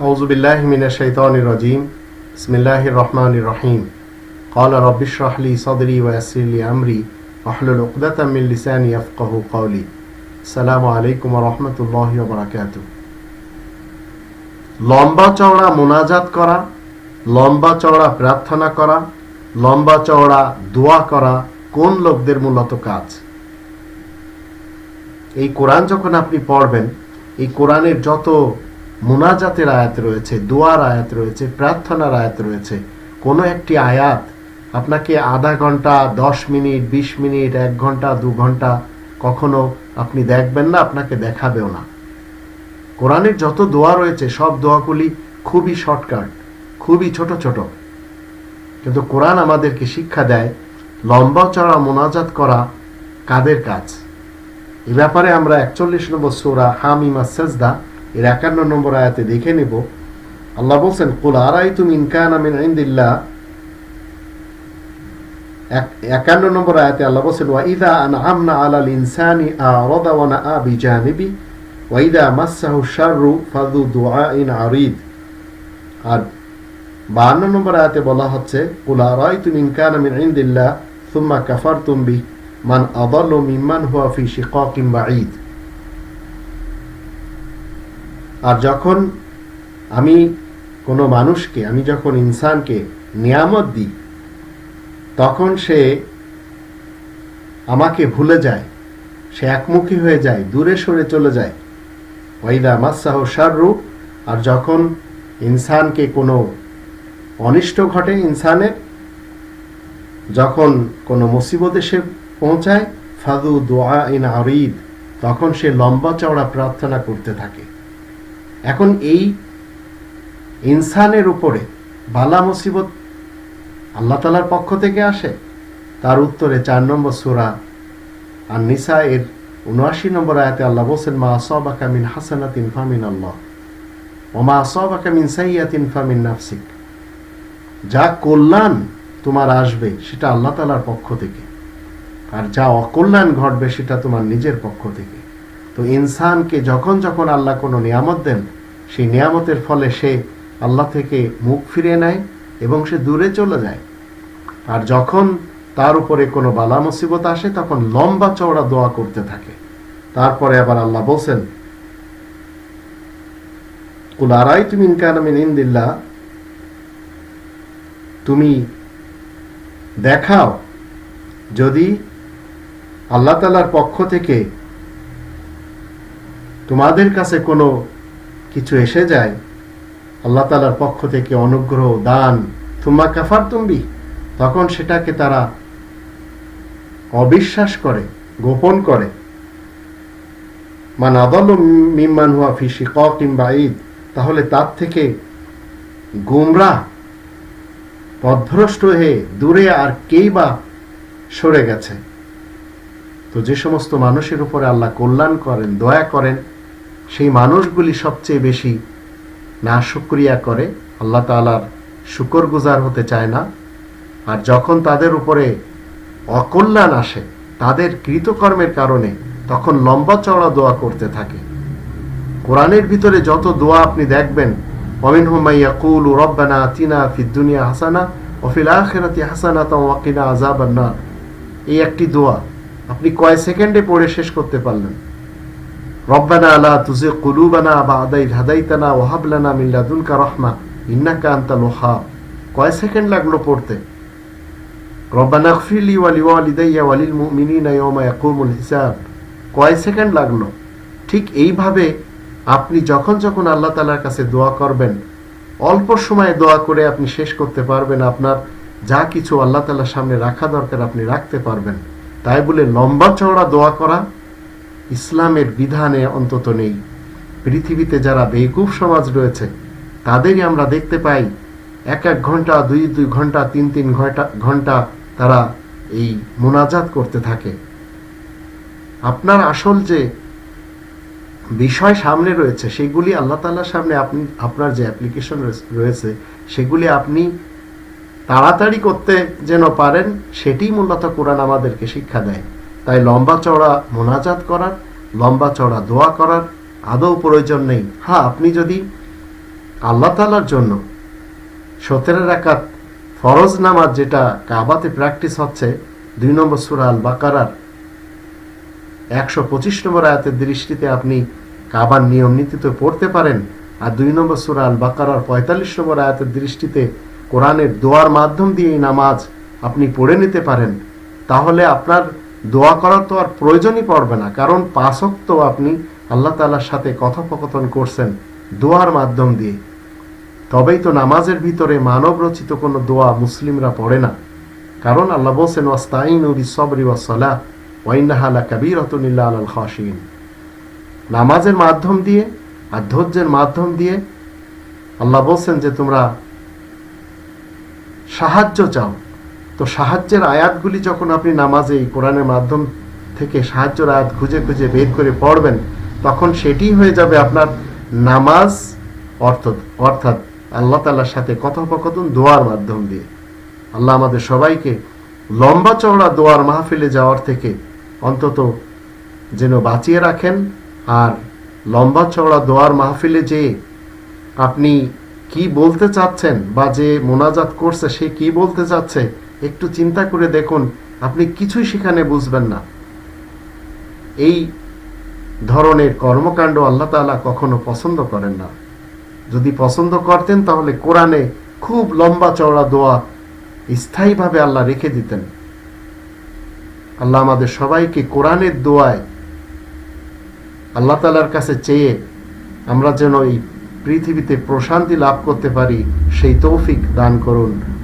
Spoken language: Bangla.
أعوذ بالله من الشيطان الرجيم بسم الله الرحمن الرحيم قال رب اشرح لي صدري ويسر لي أمري واحلل عقدة من لساني يفقه قولي السلام عليكم ورحمة الله وبركاته লম্বা চওড়া মোনাজাত করা লম্বা চওড়া প্রার্থনা করা লম্বা চওড়া দোয়া করা কোন লোকদের মূলত কাজ এই কোরআন যখন আপনি পড়বেন এই কোরআনের যত মোনাজাতের আয়াত রয়েছে, দোয়ার আয়াত রয়েছে, প্রার্থনার আয়াত রয়েছে। কোনো একটি আয়াত আপনাকে আধা ঘণ্টা, দশ মিনিট, বিশ মিনিট, এক ঘণ্টা, দু ঘণ্টা কখনো আপনি দেখবেন না, আপনাকে দেখাবেও না। কোরআনের যত দোয়া রয়েছে, সব দোয়াগুলি খুবই শর্টকাট, খুবই ছোট ছোট। কিন্তু কোরআন আমাদেরকে শিক্ষা দেয়, লম্বা চড়া মোনাজাত করা কাদের কাজ? এ ব্যাপারে আমরা একচল্লিশ নম্বর সোরা হামিমা সেজদা এর একান্ন নম্বর আয়াতে দেখে নেব। আল্লাহ বলছেন, কুল আরাই তুমি ইনকান আমিন ইন্দিল্লাহ। একান্ন নম্বর আয়াতে আল্লাহ বলছেন ওয়াইদা আন আমনা আলাল ইনসানি আরাদা ওয়া নাআ বিজানিবি। ওয়াইদা মাসসাহু শাররু ফাযু দুআইন আরিদ। আর বাহান্ন নম্বর আয়াতে বলা হচ্ছে, কুল আরাই তুমি ইনকান আমিন ইন্দিল্লাহ, সুম্মা কাফারতুম বি মান আদাল্লু মিম্মান হুয়া ফি শিকাকিন বাঈদ। আর যখন আমি কোনো মানুষকে, আমি যখন ইনসানকে নিয়ামত দিই, তখন সে আমাকে ভুলে যায়, সে একমুখী হয়ে যায়, দূরে সরে চলে যায়। ওয়াইদা মাসাহ শাররু, আর যখন ইনসানকে কোনো অনিষ্ট ঘটে ইনসানের, যখন কোনো মুসিবত এসে পৌঁছায় ফাদু দোয়া ইন আরিদ, তখন সে লম্বা চওড়া প্রার্থনা করতে থাকে। এখন এই ইনসানের উপরে বালা মুসিবত আল্লাহ তালার পক্ষ থেকে আসে, তার উত্তরে চার নম্বর সুরা আর নিসা এর উনআশি নম্বর আয়াতে আল্লাহ বলছেন, মা আসবাকা মিন হাসানাতিন ফামিন আল্লাহ ও মা আসবাকা মিন সাইয়াতিন ফামিন নাফসিক। যা কল্যাণ তোমার আসবে, সেটা আল্লাহ তালার পক্ষ থেকে। আর যা অকল্যাণ ঘটবে, সেটা তোমার নিজের পক্ষ থেকে। তো ইনসানকে যখন যখন আল্লাহ কোনো নিয়ামত দেন সেই নিয়ামতের ফলে সে আল্লাহ থেকে মুখ ফিরিয়ে নেয় এবং সে দূরে চলে যায়। আর যখন তার উপরে কোনো বালা মুসিবত আসে, তখন লম্বা চওড়া দোয়া করতে থাকে। তারপরে আবার আল্লাহ বলছেন কুলারাই তুমি ইনকানামিন ইন্দিল্লা তুমি দেখাও যদি আল্লাহ তালার পক্ষ থেকে তোমাদের কাছে কোনো কিছু এসে যায়। আল্লাহ তালার পক্ষ থেকে অনুগ্রহ, দান। তুমা কাফার তুম্বি তখন সেটাকে তারা অবিশ্বাস করে, গোপন করে। মান আদল মিম্মান হুয়া ফিসি ক কিংবা ঈদ তাহলে তার থেকে গুমরা, পথভ্রষ্ট হয়ে দূরে আর কেই বা সরে গেছে? তো যে সমস্ত মানুষের উপরে আল্লাহ কল্যাণ করেন, দয়া করেন সেই মানুষগুলি সবচেয়ে বেশি না শুক্রিয়া করে, আল্লাহ তালার শুকর গুজার হতে চায় না। আর যখন তাদের উপরে অকল্যাণ আসে, তাদের কৃতকর্মের কারণে তখন লম্বা চওড়া দোয়া করতে থাকে। কোরআনের ভিতরে যত দোয়া আপনি দেখবেন অমিন হুমাইয়া কুল রব্বানা তিনা ফিদ্দুনিয়া হাসানা অফিল আখেরাতি হাসানা তাওয়াকিনা আজাবান্না এই একটি দোয়া আপনি কয় সেকেন্ডে পড়ে শেষ করতে পারলেন? রব্বানা আলা তুজে কুলুবানা বা আদাই হাদাইতানা ওহাবলানা মিল্লাদুলকা রহমা ইন্নাকা আন্তা লোহা কয় সেকেন্ড লাগল পড়তে? রব্বানা গফিরলি ওয়ালি ওয়ালিদাইয়া ওয়ালিল মুমিনিনা ইয়াওমা কয় সেকেন্ড লাগল? ঠিক এইভাবে আপনি যখন যখন আল্লাহ তালার কাছে দোয়া করবেন, অল্প সময়ে দোয়া করে আপনি শেষ করতে পারবেন, আপনার যা কিছু আল্লাহ তালার সামনে রাখা দরকার আপনি রাখতে পারবেন। তাই বলে লম্বা চওড়া দোয়া করা ইসলামের বিধানে অন্তত নেই। পৃথিবীতে যারা বেকুব সমাজ রয়েছে, তাদেরই আমরা দেখতে পাই, এক এক ঘণ্টা, দুই দুই ঘণ্টা, তিন তিন ঘণ্টা ঘণ্টা তারা এই মোনাজাত করতে থাকে। আপনার আসল যে বিষয় সামনে রয়েছে, সেগুলি আল্লাহ তাল্লার সামনে আপনি, আপনার যে অ্যাপ্লিকেশন রয়েছে সেগুলি আপনি তাড়াতাড়ি করতে যেন পারেন সেটি মূলত কোরআন আমাদেরকে শিক্ষা দেয়। তাই লম্বা চওড়া মোনাজাত করার, লম্বা চওড়া দোয়া করার আদৌ প্রয়োজন নেই। হ্যাঁ আপনি যদি আল্লাহ তালার জন্য সতেরো রাকাত ফরজ নামাজ যেটা কাবাতে প্র্যাকটিস হচ্ছে, দুই নম্বর সুরা আল বাকারার একশো পঁচিশ নম্বর আয়াতের দৃষ্টিতে আপনি কাবার নিয়ম নীতিতে পড়তে পারেন, আর দুই নম্বর সুরা আল বাকারার পঁয়তাল্লিশ নম্বর আয়াতের দৃষ্টিতে কোরআনের দোয়ার মাধ্যম দিয়ে এই নামাজ আপনি পড়ে নিতে পারেন, তাহলে আপনার দোয়া করার তো আর প্রয়োজনই পড়বে না, কারণ পাঁচক তো আপনি আল্লাহ তালার সাথে কথোপকথন করছেন দোয়ার মাধ্যম দিয়ে। তবেই তো নামাজের ভিতরে মানব রচিত কোনো দোয়া মুসলিমরা পড়ে না। কারণ আল্লাহ বলছেন ওয়াস্তাইন উবি সবরি ওয়াসলা ওয়াইনাহালা কাবির রতনিল্লা আল খাসিন নামাজের মাধ্যম দিয়ে আর ধৈর্যের মাধ্যম দিয়ে আল্লাহ বলছেন যে তোমরা সাহায্য চাও। তো সাহায্যের আয়াতগুলি যখন আপনি নামাজে এই কোরআনের মাধ্যম থেকে সাহায্যের আয়াত খুঁজে খুঁজে বের করে পড়বেন, তখন সেটি হয়ে যাবে আপনার নামাজ অর্থ, অর্থাৎ আল্লাহ তালার সাথে কথোপকথন দোয়ার মাধ্যম দিয়ে। আল্লাহ আমাদের সবাইকে লম্বা চওড়া দোয়ার মাহফিলে যাওয়ার থেকে অন্তত যেন বাঁচিয়ে রাখেন আর লম্বা চওড়া দোয়ার মাহফিলে যে আপনি কি বলতে চাচ্ছেন বা যে মোনাজাত করছে সে কি বলতে চাচ্ছে একটু চিন্তা করে দেখুন, আপনি কিছুই সেখানে বুঝবেন না। এই ধরনের কর্মকাণ্ড আল্লাহ তাআলা কখনো পছন্দ করেন না। যদি পছন্দ করতেন, তাহলে কোরআনে খুব লম্বা চওড়া দোয়া স্থায়ীভাবে আল্লাহ রেখে দিতেন। আল্লাহ আমাদের সবাইকে কোরআনের দোয়ায় আল্লাহ তালার কাছে চেয়ে আমরা যেন এই পৃথিবীতে প্রশান্তি লাভ করতে পারি, সেই তৌফিক দান করুন।